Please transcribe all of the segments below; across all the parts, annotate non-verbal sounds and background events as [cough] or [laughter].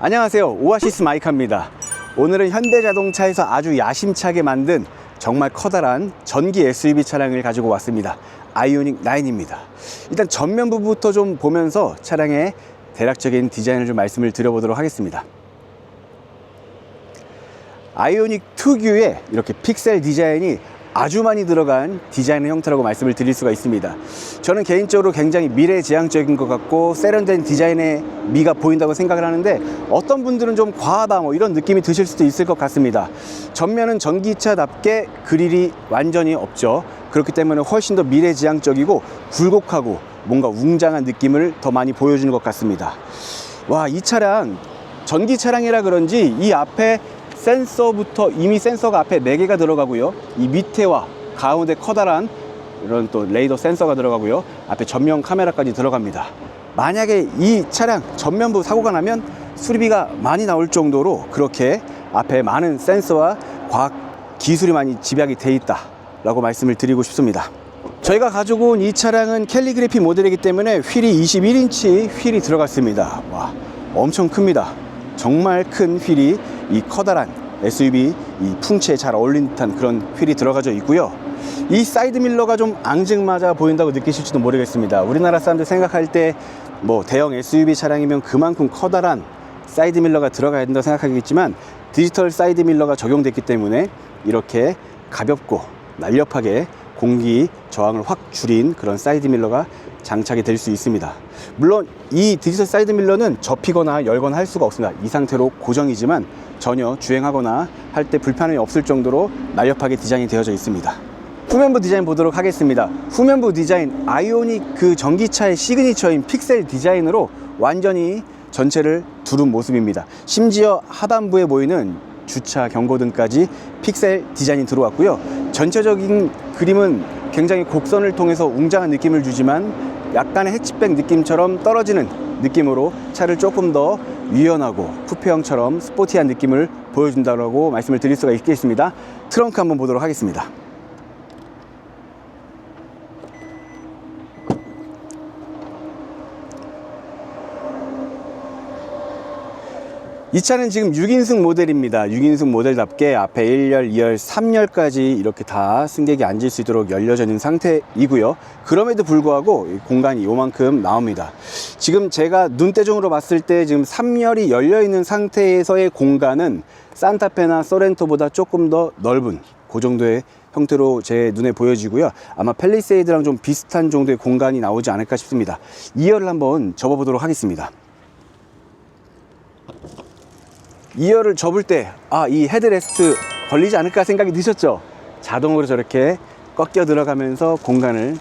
안녕하세요. 오아시스 마이카입니다. 오늘은 현대자동차에서 아주 야심차게 만든 정말 커다란 전기 SUV 차량을 가지고 왔습니다. 아이오닉 9입니다. 일단 전면 부부터 좀 보면서 차량의 대략적인 디자인을 좀 말씀을 드려보도록 하겠습니다. 아이오닉 특유의 이렇게 픽셀 디자인이 아주 많이 들어간 디자인의 형태라고 말씀을 드릴 수가 있습니다. 저는 개인적으로 굉장히 미래지향적인 것 같고 세련된 디자인의 미가 보인다고 생각을 하는데 어떤 분들은 좀 과하다 뭐 이런 느낌이 드실 수도 있을 것 같습니다. 전면은 전기차답게 그릴이 완전히 없죠. 그렇기 때문에 훨씬 더 미래지향적이고 굴곡하고 뭔가 웅장한 느낌을 더 많이 보여주는 것 같습니다. 와, 이 차량 전기 차량이라 그런지 이 앞에 센서부터 이미 센서가 앞에 4개가 들어가고요. 이 밑에와 가운데 커다란 이런 또 레이더 센서가 들어가고요. 앞에 전면 카메라까지 들어갑니다. 만약에 이 차량 전면부 사고가 나면 수리비가 많이 나올 정도로 그렇게 앞에 많은 센서와 과학 기술이 많이 집약이 돼 있다 라고 말씀을 드리고 싶습니다. 저희가 가지고 온 이 차량은 캘리그래피 모델이기 때문에 휠이 21인치 휠이 들어갔습니다. 와, 엄청 큽니다. 정말 큰 휠이 이 커다란 SUV 이 풍치에 잘 어울리는 듯한 그런 휠이 들어가져 있고요. 이 사이드 밀러가 좀 앙증맞아 보인다고 느끼실지도 모르겠습니다. 우리나라 사람들 생각할 때 뭐 대형 SUV 차량이면 그만큼 커다란 사이드 밀러가 들어가야 된다고 생각하겠지만 디지털 사이드 밀러가 적용됐기 때문에 이렇게 가볍고 날렵하게 공기 저항을 확 줄인 그런 사이드 밀러가 장착이 될 수 있습니다. 물론 이 디지털 사이드 밀러는 접히거나 열거나 할 수가 없습니다. 이 상태로 고정이지만 전혀 주행하거나 할 때 불편함이 없을 정도로 날렵하게 디자인이 되어져 있습니다. 후면부 디자인 보도록 하겠습니다. 후면부 디자인 아이오닉 그 전기차의 시그니처인 픽셀 디자인으로 완전히 전체를 두른 모습입니다. 심지어 하단부에 보이는 주차 경고 등까지 픽셀 디자인이 들어왔고요. 전체적인 그림은 굉장히 곡선을 통해서 웅장한 느낌을 주지만 약간의 해치백 느낌처럼 떨어지는 느낌으로 차를 조금 더 유연하고 쿠페형처럼 스포티한 느낌을 보여준다고 말씀을 드릴 수가 있겠습니다. 트렁크 한번 보도록 하겠습니다. 이 차는 지금 6인승 모델입니다. 6인승 모델답게 앞에 1열, 2열, 3열까지 이렇게 다 승객이 앉을 수 있도록 열려져 있는 상태이고요. 그럼에도 불구하고 이 공간이 요만큼 나옵니다. 지금 제가 눈대중으로 봤을 때 지금 3열이 열려 있는 상태에서의 공간은 산타페나 소렌토보다 조금 더 넓은 그 정도의 형태로 제 눈에 보여지고요. 아마 펠리세이드랑 좀 비슷한 정도의 공간이 나오지 않을까 싶습니다. 2열을 한번 접어보도록 하겠습니다. 2열을 접을 때, 아, 이 헤드레스트 걸리지 않을까 생각이 드셨죠? 자동으로 저렇게 꺾여 들어가면서 공간을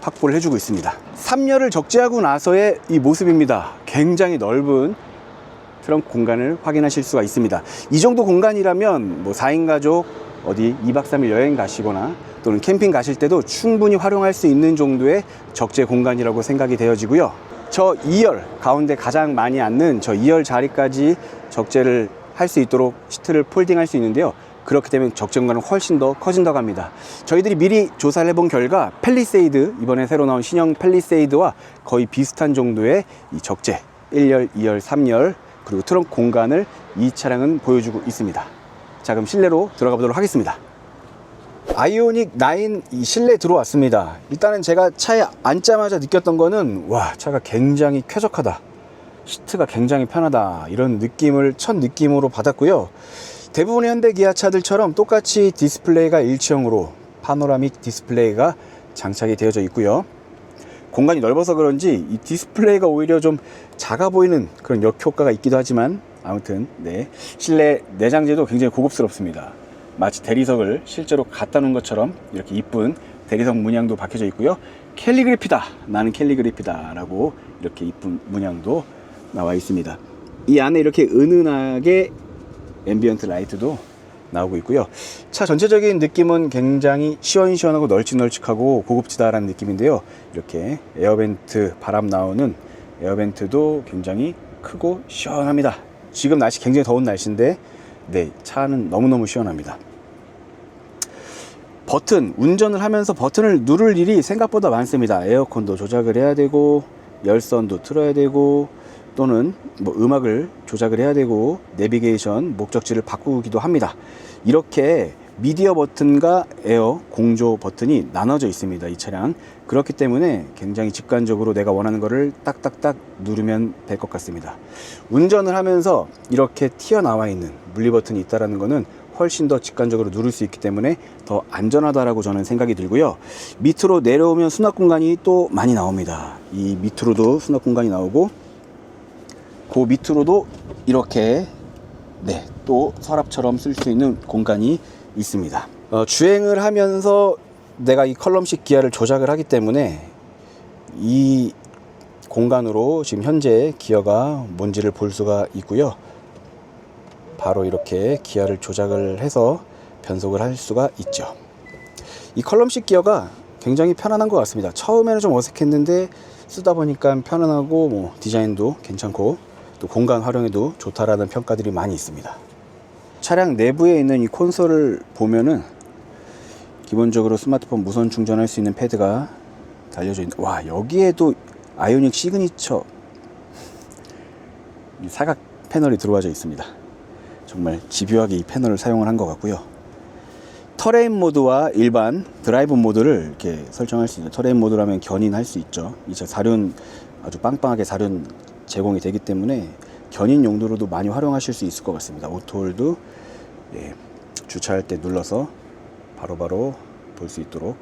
확보를 해주고 있습니다. 3열을 적재하고 나서의 이 모습입니다. 굉장히 넓은 트렁크 공간을 확인하실 수가 있습니다. 이 정도 공간이라면 뭐 4인 가족 어디 2박 3일 여행 가시거나 또는 캠핑 가실 때도 충분히 활용할 수 있는 정도의 적재 공간이라고 생각이 되어지고요. 저 2열 가운데 가장 많이 앉는 저 2열 자리까지 적재를 할 수 있도록 시트를 폴딩할 수 있는데요. 그렇게 되면 공간은 훨씬 더 커진다고 합니다. 저희들이 미리 조사를 해본 결과 펠리세이드 이번에 새로 나온 신형 펠리세이드와 거의 비슷한 정도의 이 적재 1열, 2열, 3열 그리고 트렁크 공간을 이 차량은 보여주고 있습니다. 자 그럼 실내로 들어가 보도록 하겠습니다. 아이오닉 9이 실내 들어왔습니다. 일단은 제가 차에 앉자마자 느꼈던 거는 와 차가 굉장히 쾌적하다. 시트가 굉장히 편하다. 이런 느낌을 첫 느낌으로 받았고요. 대부분의 현대 기아차들처럼 똑같이 디스플레이가 일체형으로 파노라믹 디스플레이가 장착이 되어져 있고요. 공간이 넓어서 그런지 이 디스플레이가 오히려 좀 작아 보이는 그런 역효과가 있기도 하지만 아무튼 네 실내 내장재도 굉장히 고급스럽습니다. 마치 대리석을 실제로 갖다 놓은 것처럼 이렇게 이쁜 대리석 문양도 박혀져 있고요. 캘리그래피다. 나는 캘리그래피다 라고 이렇게 이쁜 문양도 나와 있습니다. 이 안에 이렇게 은은하게 앰비언트 라이트도 나오고 있고요. 차 전체적인 느낌은 굉장히 시원시원하고 널찍널찍하고 고급지다라는 느낌인데요. 이렇게 에어벤트 바람 나오는 에어벤트도 굉장히 크고 시원합니다. 지금 날씨 굉장히 더운 날씨인데 네, 차는 너무너무 시원합니다. 버튼, 운전을 하면서 버튼을 누를 일이 생각보다 많습니다. 에어컨도 조작을 해야 되고, 열선도 틀어야 되고, 또는 뭐 음악을 조작을 해야 되고 내비게이션 목적지를 바꾸기도 합니다. 이렇게 미디어 버튼과 에어 공조 버튼이 나눠져 있습니다. 이 차량. 그렇기 때문에 굉장히 직관적으로 내가 원하는 거를 딱딱딱 누르면 될 것 같습니다. 운전을 하면서 이렇게 튀어나와 있는 물리 버튼이 있다라는 거는 훨씬 더 직관적으로 누를 수 있기 때문에 더 안전하다라고 저는 생각이 들고요. 밑으로 내려오면 수납 공간이 또 많이 나옵니다. 이 밑으로도 수납 공간이 나오고 그 밑으로도 이렇게 네, 또 서랍처럼 쓸 수 있는 공간이 있습니다. 어, 주행을 하면서 내가 이 컬럼식 기아를 조작을 하기 때문에 이 공간으로 지금 현재 기어가 뭔지를 볼 수가 있고요. 바로 이렇게 기어를 조작을 해서 변속을 할 수가 있죠. 이 컬럼식 기어가 굉장히 편안한 것 같습니다. 처음에는 좀 어색했는데 쓰다 보니까 편안하고 뭐 디자인도 괜찮고 또 공간 활용에도 좋다라는 평가들이 많이 있습니다. 차량 내부에 있는 이 콘솔을 보면은 기본적으로 스마트폰 무선 충전할 수 있는 패드가 달려져 있는 와 여기에도 아이오닉 시그니처 이 사각 패널이 들어와져 있습니다. 정말 집요하게 이 패널을 사용을 한 것 같고요. 터레인 모드와 일반 드라이브 모드를 이렇게 설정할 수 있는 터레인 모드라면 견인할 수 있죠. 이제 사륜 아주 빵빵하게 사륜 제공이 되기 때문에 견인 용도로도 많이 활용하실 수 있을 것 같습니다. 오토홀드 예, 주차할 때 눌러서 바로바로 볼 수 있도록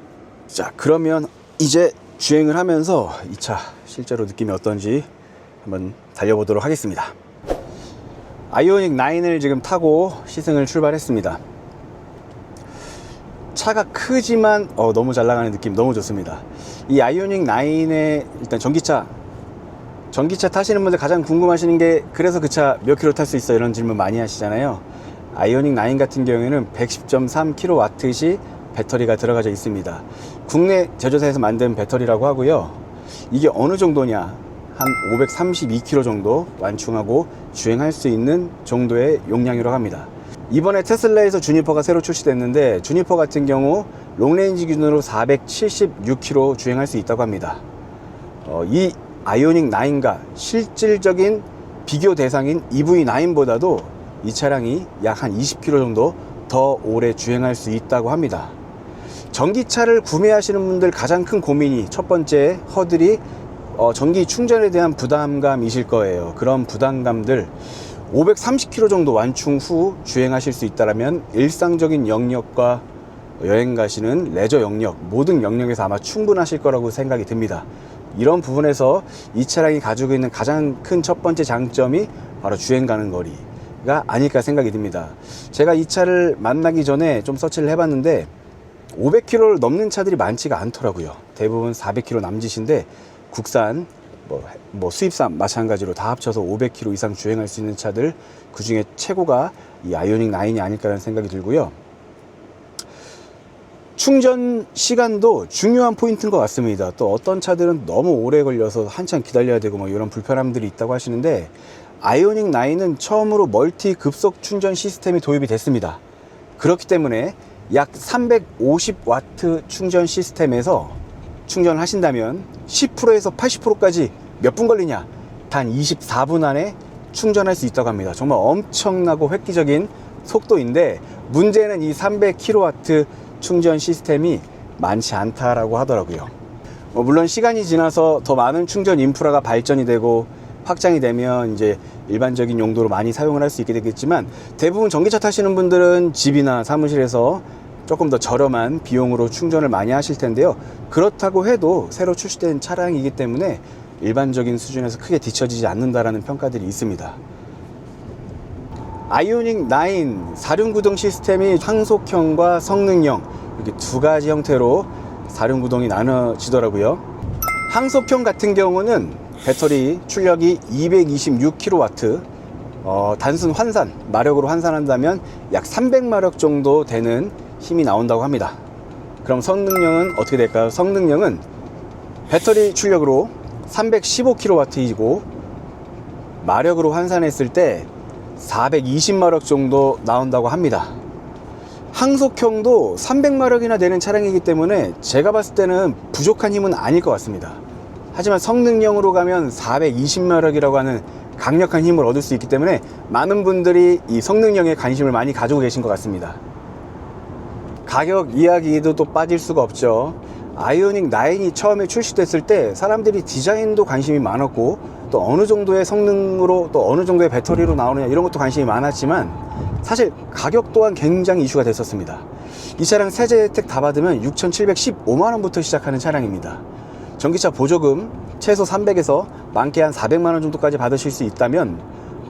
자 그러면 이제 주행을 하면서 이 차 실제로 느낌이 어떤지 한번 달려보도록 하겠습니다. 아이오닉 9을 지금 타고 시승을 출발했습니다. 차가 크지만 어, 너무 잘 나가는 느낌 너무 좋습니다. 이 아이오닉 9의 일단 전기차 전기차 타시는 분들 가장 궁금하시는 게 그래서 그 차 몇 킬로 탈 수 있어 이런 질문 많이 하시잖아요. 아이오닉 9 같은 경우에는 110.3kWh 배터리가 들어가져 있습니다. 국내 제조사에서 만든 배터리라고 하고요. 이게 어느 정도냐? 한 532km 정도 완충하고 주행할 수 있는 정도의 용량이라고 합니다. 이번에 테슬라에서 주니퍼가 새로 출시됐는데 주니퍼 같은 경우 롱레인지 기준으로 476km 주행할 수 있다고 합니다. 어, 이 아이오닉 9과 실질적인 비교 대상인 EV9보다도 이 차량이 약 한 20km 정도 더 오래 주행할 수 있다고 합니다. 전기차를 구매하시는 분들 가장 큰 고민이 첫 번째 허들이 어, 전기 충전에 대한 부담감이실 거예요. 그런 부담감들 530km 정도 완충 후 주행하실 수 있다면 일상적인 영역과 여행 가시는 레저 영역 모든 영역에서 아마 충분하실 거라고 생각이 듭니다. 이런 부분에서 이 차량이 가지고 있는 가장 큰 첫 번째 장점이 바로 주행 가는 거리가 아닐까 생각이 듭니다. 제가 이 차를 만나기 전에 좀 서치를 해봤는데 500km를 넘는 차들이 많지가 않더라고요. 대부분 400km 남짓인데 국산 뭐, 뭐 수입산 마찬가지로 다 합쳐서 500km 이상 주행할 수 있는 차들 그 중에 최고가 이 아이오닉 9이 아닐까라는 생각이 들고요. 충전 시간도 중요한 포인트인 것 같습니다. 또 어떤 차들은 너무 오래 걸려서 한참 기다려야 되고 뭐 이런 불편함들이 있다고 하시는데 아이오닉 9은 처음으로 멀티 급속 충전 시스템이 도입이 됐습니다. 그렇기 때문에 약 350와트 충전 시스템에서 충전을 하신다면 10%에서 80%까지 몇 분 걸리냐? 단 24분 안에 충전할 수 있다고 합니다. 정말 엄청나고 획기적인 속도인데 문제는 이 300kW 충전 시스템이 많지 않다라고 하더라고요. 뭐 물론 시간이 지나서 더 많은 충전 인프라가 발전이 되고 확장이 되면 이제 일반적인 용도로 많이 사용을 할 수 있게 되겠지만 대부분 전기차 타시는 분들은 집이나 사무실에서 조금 더 저렴한 비용으로 충전을 많이 하실 텐데요. 그렇다고 해도 새로 출시된 차량이기 때문에 일반적인 수준에서 크게 뒤처지지 않는다라는 평가들이 있습니다. 아이오닉 9 사륜 구동 시스템이 항속형과 성능형 이렇게 두 가지 형태로 사륜 구동이 나눠지더라고요. 항속형 같은 경우는 배터리 출력이 226kW, 어, 단순 환산, 마력으로 환산한다면 약 300마력 정도 되는 힘이 나온다고 합니다. 그럼 성능형은 어떻게 될까요? 성능형은 배터리 출력으로 315kW이고 마력으로 환산했을 때 420마력 정도 나온다고 합니다. 항속형도 300마력이나 되는 차량이기 때문에 제가 봤을 때는 부족한 힘은 아닐 것 같습니다. 하지만 성능형으로 가면 420마력이라고 하는 강력한 힘을 얻을 수 있기 때문에 많은 분들이 이 성능형에 관심을 많이 가지고 계신 것 같습니다. 가격 이야기에도 또 빠질 수가 없죠. 아이오닉 9이 처음에 출시됐을 때 사람들이 디자인도 관심이 많았고 또 어느 정도의 성능으로 또 어느 정도의 배터리로 나오느냐 이런 것도 관심이 많았지만 사실 가격 또한 굉장히 이슈가 됐었습니다. 이 차량 세제 혜택 다 받으면 6,715만 원부터 시작하는 차량입니다. 전기차 보조금 최소 300에서 많게 한 400만 원 정도까지 받으실 수 있다면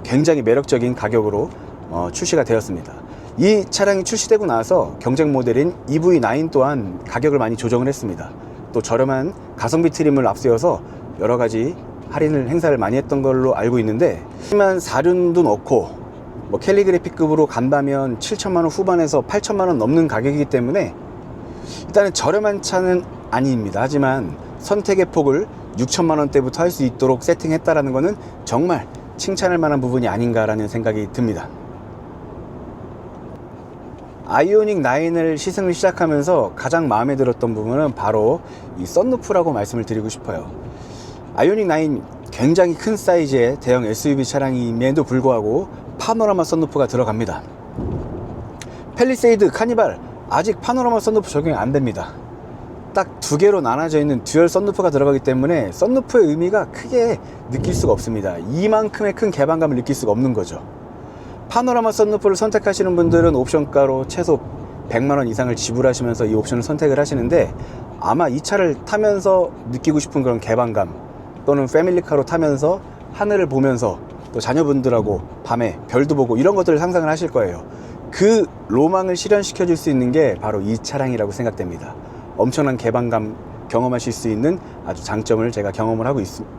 굉장히 매력적인 가격으로 어, 출시가 되었습니다. 이 차량이 출시되고 나서 경쟁 모델인 EV9 또한 가격을 많이 조정을 했습니다. 또 저렴한 가성비 트림을 앞세워서 여러 가지 할인을 행사를 많이 했던 걸로 알고 있는데 하지만 사륜도 넣고 뭐 캘리그래피급으로 간다면 7천만 원 후반에서 8천만 원 넘는 가격이기 때문에 일단은 저렴한 차는 아닙니다. 하지만 선택의 폭을 6천만 원대부터 할 수 있도록 세팅했다라는 것은 정말 칭찬할 만한 부분이 아닌가라는 생각이 듭니다. 아이오닉 9을 시승을 시작하면서 가장 마음에 들었던 부분은 바로 이 썬루프라고 말씀을 드리고 싶어요. 아이오닉 9 굉장히 큰 사이즈의 대형 SUV 차량임에도 불구하고 파노라마 썬루프가 들어갑니다. 펠리세이드, 카니발 아직 파노라마 썬루프 적용이 안 됩니다. 딱 두 개로 나눠져 있는 듀얼 썬루프가 들어가기 때문에 썬루프의 의미가 크게 느낄 수가 없습니다. 이만큼의 큰 개방감을 느낄 수가 없는 거죠. 파노라마 썬루프를 선택하시는 분들은 옵션가로 최소 100만 원 이상을 지불하시면서 이 옵션을 선택을 하시는데 아마 이 차를 타면서 느끼고 싶은 그런 개방감 또는 패밀리카로 타면서 하늘을 보면서 또 자녀분들하고 밤에 별도 보고 이런 것들을 상상을 하실 거예요. 그 로망을 실현시켜 줄 수 있는 게 바로 이 차량이라고 생각됩니다. 엄청난 개방감 경험하실 수 있는 아주 장점을 제가 경험을 하고 있습니다.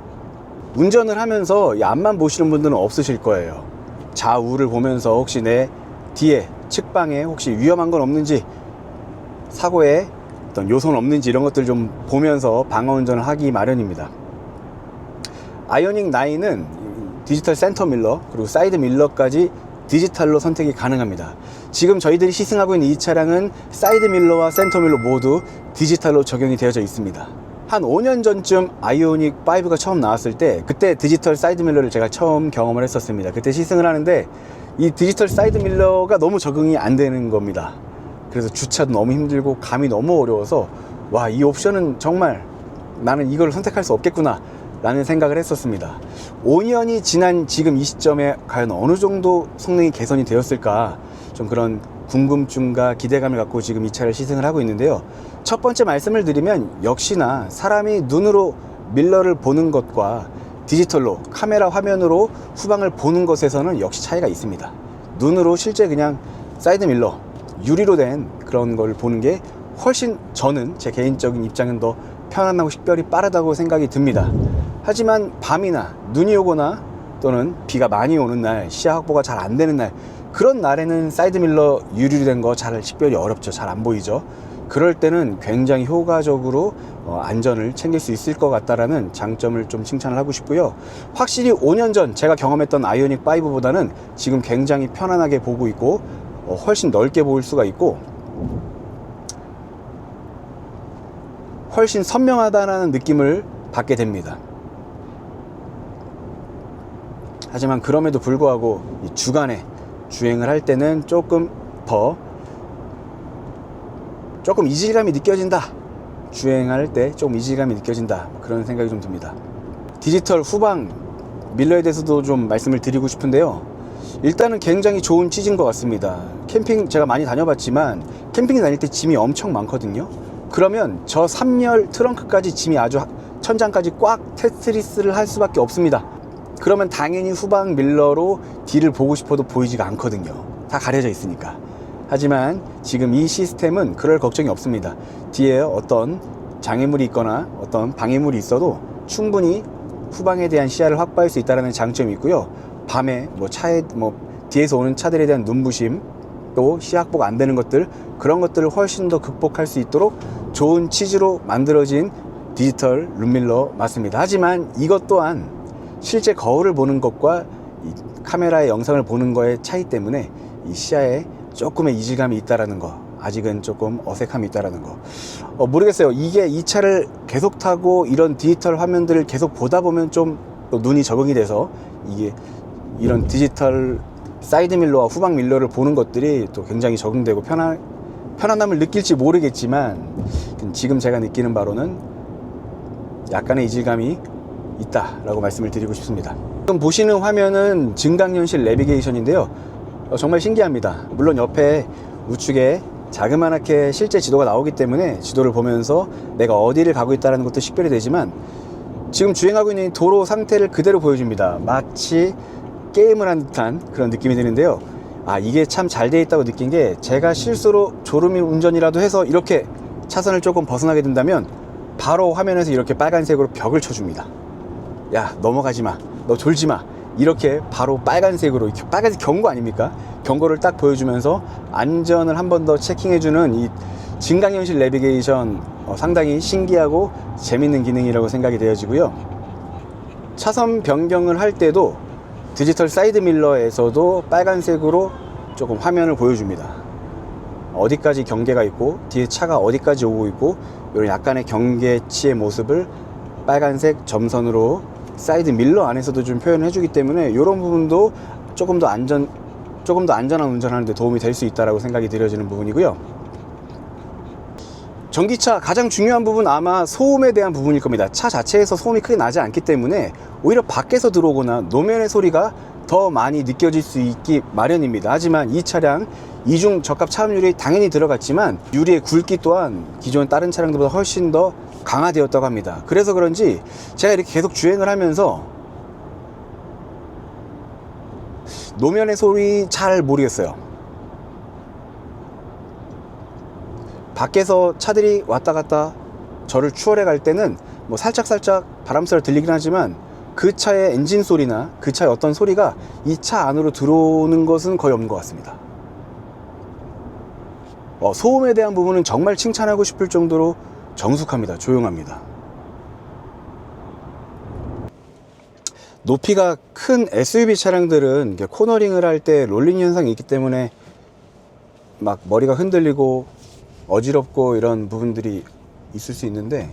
운전을 하면서 이 앞만 보시는 분들은 없으실 거예요. 좌우를 보면서 혹시 내 뒤에 측방에 혹시 위험한 건 없는지 사고에 어떤 요소는 없는지 이런 것들 좀 보면서 방어 운전을 하기 마련입니다. 아이오닉 9은 디지털 센터 밀러 그리고 사이드 밀러까지 디지털로 선택이 가능합니다. 지금 저희들이 시승하고 있는 이 차량은 사이드 밀러와 센터 밀러 모두 디지털로 적용이 되어져 있습니다. 한 5년 전쯤 아이오닉 5가 처음 나왔을 때 그때 디지털 사이드 밀러를 제가 처음 경험을 했었습니다. 그때 시승을 하는데 이 디지털 사이드 밀러가 너무 적응이 안 되는 겁니다. 그래서 주차도 너무 힘들고 감이 너무 어려워서 와 이 옵션은 정말 나는 이걸 선택할 수 없겠구나 라는 생각을 했었습니다. 5년이 지난 지금 이 시점에 과연 어느 정도 성능이 개선이 되었을까? 좀 그런 궁금증과 기대감을 갖고 지금 이 차를 시승을 하고 있는데요. 첫 번째 말씀을 드리면 역시나 사람이 눈으로 밀러를 보는 것과 디지털로 카메라 화면으로 후방을 보는 것에서는 역시 차이가 있습니다. 눈으로 실제 그냥 사이드 밀러 유리로 된 그런 걸 보는 게 훨씬 저는 제 개인적인 입장은 더 편안하고 식별이 빠르다고 생각이 듭니다. 하지만 밤이나 눈이 오거나 또는 비가 많이 오는 날, 시야 확보가 잘 안 되는 날, 그런 날에는 사이드밀러 유리로 된거 잘 식별이 어렵죠. 잘 안 보이죠. 그럴 때는 굉장히 효과적으로 어, 안전을 챙길 수 있을 것 같다라는 장점을 좀 칭찬을 하고 싶고요. 확실히 5년 전 제가 경험했던 아이오닉 5보다는 지금 굉장히 편안하게 보고 있고 어, 훨씬 넓게 보일 수가 있고 훨씬 선명하다는 느낌을 받게 됩니다. 하지만 그럼에도 불구하고 이 주간에 주행을 할 때는 조금 더 조금 이질감이 느껴진다. 주행할 때 조금 이질감이 느껴진다. 그런 생각이 좀 듭니다. 디지털 후방 밀러에 대해서도 좀 말씀을 드리고 싶은데요. 일단은 굉장히 좋은 취지인 것 같습니다. 캠핑 제가 많이 다녀봤지만 캠핑 다닐 때 짐이 엄청 많거든요. 그러면 저 3열 트렁크까지 짐이 아주 천장까지 꽉 테트리스를 할 수밖에 없습니다. 그러면 당연히 후방 밀러로 뒤를 보고 싶어도 보이지가 않거든요. 다 가려져 있으니까. 하지만 지금 이 시스템은 그럴 걱정이 없습니다. 뒤에 어떤 장애물이 있거나 어떤 방해물이 있어도 충분히 후방에 대한 시야를 확보할 수 있다는 장점이 있고요. 밤에 뭐 차에 뭐 뒤에서 오는 차들에 대한 눈부심 또 시야 확보가 안 되는 것들 그런 것들을 훨씬 더 극복할 수 있도록 좋은 치즈로 만들어진 디지털 룸밀러 맞습니다. 하지만 이것 또한 실제 거울을 보는 것과 이 카메라의 영상을 보는 거의 차이 때문에 이 시야에 조금의 이질감이 있다라는 거 아직은 조금 어색함이 있다라는 거. 어, 모르겠어요. 이게 이 차를 계속 타고 이런 디지털 화면들을 계속 보다 보면 좀또 눈이 적응이 돼서 이게 이런 디지털 사이드 밀러와 후방 밀러를 보는 것들이 또 굉장히 적응되고 편한 편안함을 느낄지 모르겠지만 지금 제가 느끼는 바로는 약간의 이질감이 있다라고 말씀을 드리고 싶습니다. 지금 보시는 화면은 증강현실 내비게이션인데요. 어, 정말 신기합니다. 물론 옆에 우측에 자그마하게 실제 지도가 나오기 때문에 지도를 보면서 내가 어디를 가고 있다는 것도 식별이 되지만 지금 주행하고 있는 이 도로 상태를 그대로 보여줍니다. 마치 게임을 한 듯한 그런 느낌이 드는데요. 아, 이게 참 잘 돼 있다고 느낀 게 제가 실수로 졸음이 운전이라도 해서 이렇게 차선을 조금 벗어나게 된다면 바로 화면에서 이렇게 빨간색으로 벽을 쳐줍니다. 야, 넘어가지 마. 너 졸지 마. 이렇게 바로 빨간색으로, 빨간색 경고 아닙니까? 경고를 딱 보여주면서 안전을 한 번 더 체킹해주는 이 증강현실 내비게이션 어, 상당히 신기하고 재밌는 기능이라고 생각이 되어지고요. 차선 변경을 할 때도 디지털 사이드 밀러에서도 빨간색으로 조금 화면을 보여줍니다. 어디까지 경계가 있고 뒤에 차가 어디까지 오고 있고 이런 약간의 경계치의 모습을 빨간색 점선으로 사이드 밀러 안에서도 좀 표현해 주기 때문에 이런 부분도 조금 더 안전 조금 더 안전한 운전하는 데 도움이 될 수 있다라고 생각이 들어지는 부분이고요. 전기차 가장 중요한 부분 아마 소음에 대한 부분일 겁니다. 차 자체에서 소음이 크게 나지 않기 때문에 오히려 밖에서 들어오거나 노면의 소리가 더 많이 느껴질 수 있기 마련입니다. 하지만 이 차량 이중 적합 차음률이 당연히 들어갔지만 유리의 굵기 또한 기존 다른 차량들보다 훨씬 더 강화되었다고 합니다. 그래서 그런지 제가 이렇게 계속 주행을 하면서 노면의 소리 잘 모르겠어요. 밖에서 차들이 왔다 갔다 저를 추월해 갈 때는 뭐 살짝살짝 바람 소리 들리긴 하지만 그 차의 엔진 소리나 그 차의 어떤 소리가 이 차 안으로 들어오는 것은 거의 없는 것 같습니다. 어, 소음에 대한 부분은 정말 칭찬하고 싶을 정도로 정숙합니다. 조용합니다. 높이가 큰 SUV 차량들은 코너링을 할 때 롤링 현상이 있기 때문에 막 머리가 흔들리고 어지럽고 이런 부분들이 있을 수 있는데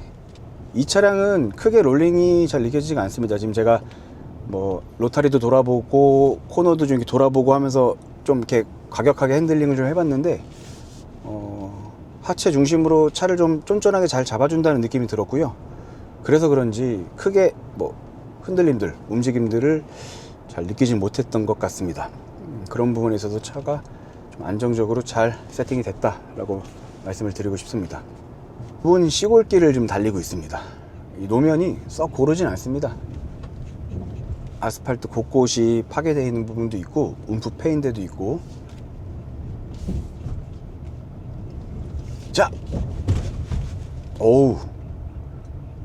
이 차량은 크게 롤링이 잘 느껴지지가 않습니다. 지금 제가 뭐 로타리도 돌아보고 코너도 좀 돌아보고 하면서 좀 이렇게 과격하게 핸들링을 좀 해봤는데 어, 하체 중심으로 차를 좀 쫀쫀하게 잘 잡아준다는 느낌이 들었고요. 그래서 그런지 크게 뭐 흔들림들, 움직임들을 잘 느끼지 못했던 것 같습니다. 음, 그런 부분에 있어서 차가 좀 안정적으로 잘 세팅이 됐다라고 말씀을 드리고 싶습니다. 이번 시골길을 좀 달리고 있습니다. 이 노면이 썩 고르진 않습니다. 아스팔트 곳곳이 파괴되어 있는 부분도 있고 움푹 패인 데도 있고 자. 어우.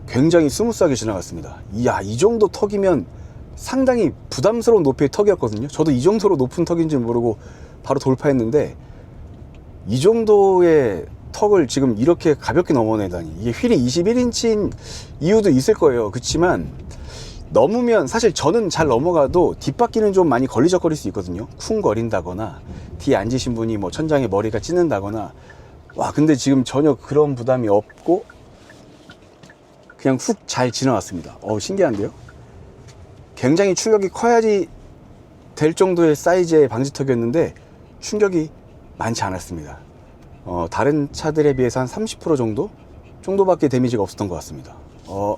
굉장히 스무스하게 지나갔습니다. 이야 이 정도 턱이면 상당히 부담스러운 높이의 턱이었거든요. 저도 이 정도로 높은 턱인지 모르고 바로 돌파했는데 이 정도의 턱을 지금 이렇게 가볍게 넘어내다니. 이게 휠이 21인치인 이유도 있을 거예요. 그렇지만 넘으면 사실 저는 잘 넘어가도 뒷바퀴는 좀 많이 걸리적거릴 수 있거든요. 쿵 거린다거나 뒤에 앉으신 분이 뭐 천장에 머리가 찢는다거나 와 근데 지금 전혀 그런 부담이 없고 그냥 훅 잘 지나갔습니다. 어 신기한데요? 굉장히 충격이 커야지 될 정도의 사이즈의 방지턱이었는데 충격이 많지 않았습니다. 어, 다른 차들에 비해서 한 30% 정도? 정도밖에 데미지가 없었던 것 같습니다. 어,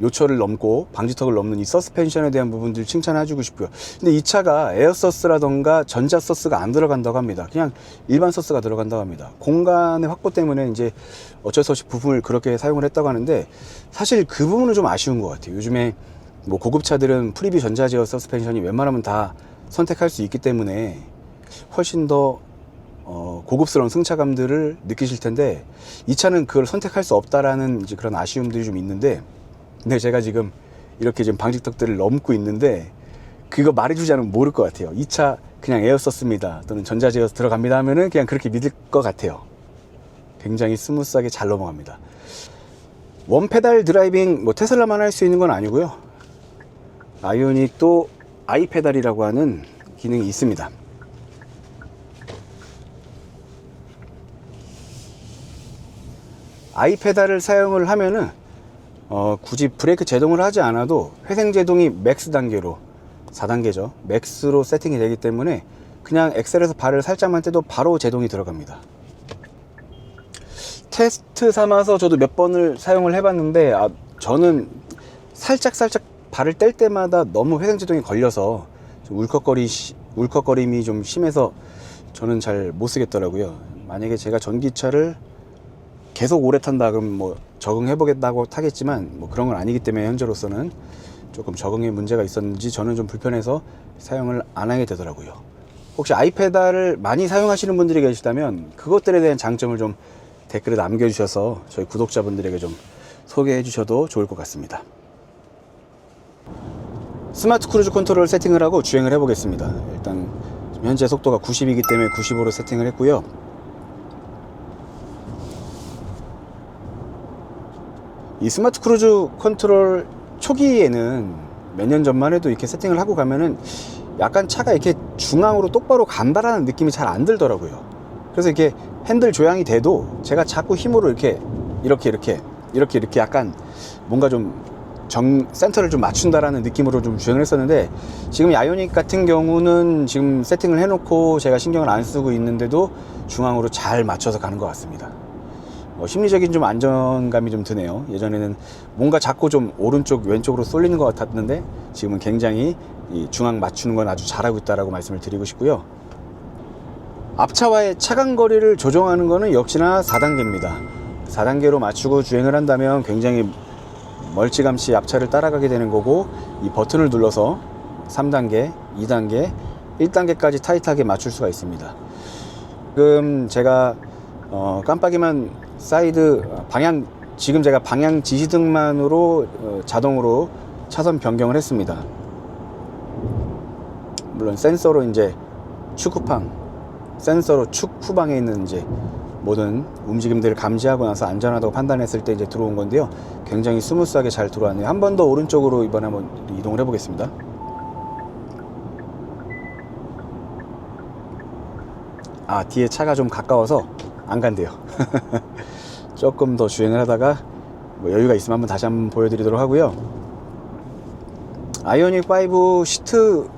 요철을 넘고 방지턱을 넘는 이 서스펜션에 대한 부분들 칭찬해주고 싶고요. 근데 이 차가 에어서스라던가 전자서스가 안 들어간다고 합니다. 그냥 일반 서스가 들어간다고 합니다. 공간의 확보 때문에 이제 어쩔 수 없이 부품을 그렇게 사용을 했다고 하는데 사실 그 부분은 좀 아쉬운 것 같아요. 요즘에 뭐 고급차들은 프리뷰 전자제어 서스펜션이 웬만하면 다 선택할 수 있기 때문에 훨씬 더 어, 고급스러운 승차감들을 느끼실 텐데 이 차는 그걸 선택할 수 없다라는 이제 그런 아쉬움들이 좀 있는데 근데 제가 지금 이렇게 지금 방직턱들을 넘고 있는데 그거 말해주지 않으면 모를 것 같아요. 이 차 그냥 에어 썼습니다 또는 전자제어 들어갑니다 하면은 그냥 그렇게 믿을 것 같아요. 굉장히 스무스하게 잘 넘어갑니다. 원페달 드라이빙 뭐 테슬라만 할 수 있는 건 아니고요. 아이오닉도 아이페달이라고 하는 기능이 있습니다. 아이페달을 사용을 하면은 어, 굳이 브레이크 제동을 하지 않아도 회생 제동이 맥스 단계로 4단계죠. 맥스로 세팅이 되기 때문에 그냥 엑셀에서 발을 살짝만 떼도 바로 제동이 들어갑니다. 테스트 삼아서 저도 몇 번을 사용을 해봤는데 아, 저는 살짝 살짝 발을 뗄 때마다 너무 회생 제동이 걸려서 좀 울컥거리 울컥거림이 좀 심해서 저는 잘 못 쓰겠더라고요. 만약에 제가 전기차를 계속 오래 탄다 그러면 뭐 적응해 보겠다고 타겠지만 뭐 그런 건 아니기 때문에 현재로서는 조금 적응에 문제가 있었는지 저는 좀 불편해서 사용을 안 하게 되더라고요. 혹시 아이페달을 많이 사용하시는 분들이 계시다면 그것들에 대한 장점을 좀 댓글에 남겨주셔서 저희 구독자분들에게 좀 소개해 주셔도 좋을 것 같습니다. 스마트 크루즈 컨트롤 세팅을 하고 주행을 해 보겠습니다. 일단 현재 속도가 90이기 때문에 90으로 세팅을 했고요. 이 스마트 크루즈 컨트롤 초기에는 몇 년 전만 해도 이렇게 세팅을 하고 가면은 약간 차가 이렇게 중앙으로 똑바로 간다라는 느낌이 잘 안 들더라고요. 그래서 이렇게 핸들 조향이 돼도 제가 자꾸 힘으로 이렇게 이렇게 이렇게 이렇게 이렇게 약간 뭔가 좀 정 센터를 좀 맞춘다라는 느낌으로 좀 주행을 했었는데 지금 이 아이오닉 같은 경우는 지금 세팅을 해놓고 제가 신경을 안 쓰고 있는데도 중앙으로 잘 맞춰서 가는 것 같습니다. 어, 심리적인 좀 안정감이 좀 드네요. 예전에는 뭔가 자꾸 좀 오른쪽 왼쪽으로 쏠리는 것 같았는데 지금은 굉장히 이 중앙 맞추는 건 아주 잘하고 있다라고 말씀을 드리고 싶고요. 앞차와의 차간 거리를 조정하는 것은 역시나 4단계입니다. 4단계로 맞추고 주행을 한다면 굉장히 멀찌감치 앞차를 따라가게 되는 거고 이 버튼을 눌러서 3단계, 2단계, 1단계까지 타이트하게 맞출 수가 있습니다. 지금 제가 어, 깜빡이만 사이드 방향 지금 제가 방향 지시등만으로 어, 자동으로 차선 변경을 했습니다. 물론 센서로 이제 축구팡 센서로 축 후방에 있는 이제 모든 움직임들을 감지하고 나서 안전하다고 판단했을 때 이제 들어온 건데요. 굉장히 스무스하게 잘 들어왔네요. 한 번 더 오른쪽으로 이번에 한번 이동을 해보겠습니다. 아 뒤에 차가 좀 가까워서 안 간대요. [laughs] 조금 더 주행을 하다가 뭐 여유가 있으면 한번 다시 한번 보여드리도록 하고요. 아이오닉 5 시트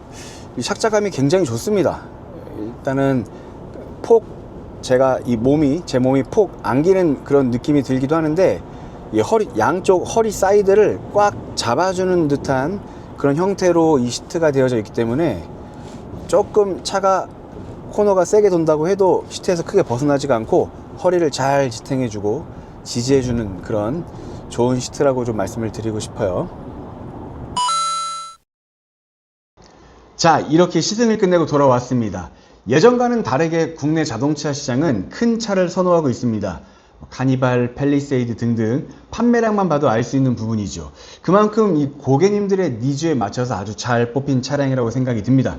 이 착자감이 굉장히 좋습니다. 일단은 폭 제가 이 몸이 제 몸이 폭 안기는 그런 느낌이 들기도 하는데 이 허리 양쪽 허리 사이드를 꽉 잡아주는 듯한 그런 형태로 이 시트가 되어져 있기 때문에 조금 차가 코너가 세게 돈다고 해도 시트에서 크게 벗어나지가 않고 허리를 잘 지탱해주고 지지해주는 그런 좋은 시트라고 좀 말씀을 드리고 싶어요. 자, 이렇게 시승을 끝내고 돌아왔습니다. 예전과는 다르게 국내 자동차 시장은 큰 차를 선호하고 있습니다. 카니발, 펠리세이드 등등 판매량만 봐도 알 수 있는 부분이죠. 그만큼 이 고객님들의 니즈에 맞춰서 아주 잘 뽑힌 차량이라고 생각이 듭니다.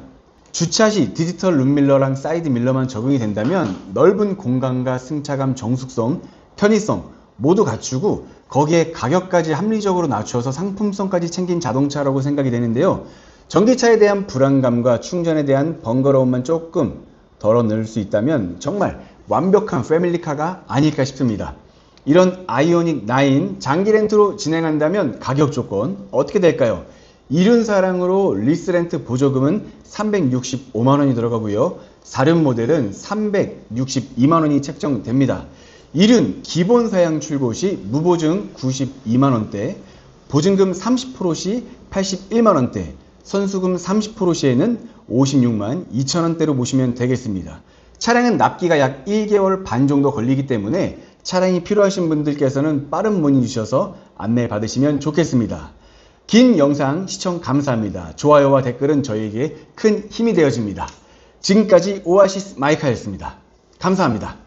주차 시 디지털 룸밀러랑 사이드 밀러만 적용이 된다면 넓은 공간과 승차감, 정숙성, 편의성 모두 갖추고 거기에 가격까지 합리적으로 낮춰서 상품성까지 챙긴 자동차라고 생각이 되는데요. 전기차에 대한 불안감과 충전에 대한 번거로움만 조금 덜어낼 수 있다면 정말 완벽한 패밀리카가 아닐까 싶습니다. 이런 아이오닉 9 장기 렌트로 진행한다면 가격 조건 어떻게 될까요? 이륜 사랑으로 리스 렌트 보조금은 365만원이 들어가고요. 사륜 모델은 362만원이 책정됩니다. 이륜 기본 사양 출고 시 무보증 92만원대, 보증금 30%시 81만원대, 선수금 30% 시에는 56만 2천원대로 보시면 되겠습니다. 차량은 납기가 약 1개월 반 정도 걸리기 때문에 차량이 필요하신 분들께서는 빠른 문의 주셔서 안내 받으시면 좋겠습니다. 긴 영상 시청 감사합니다. 좋아요와 댓글은 저희에게 큰 힘이 되어집니다. 지금까지 오아시스 마이카였습니다. 감사합니다.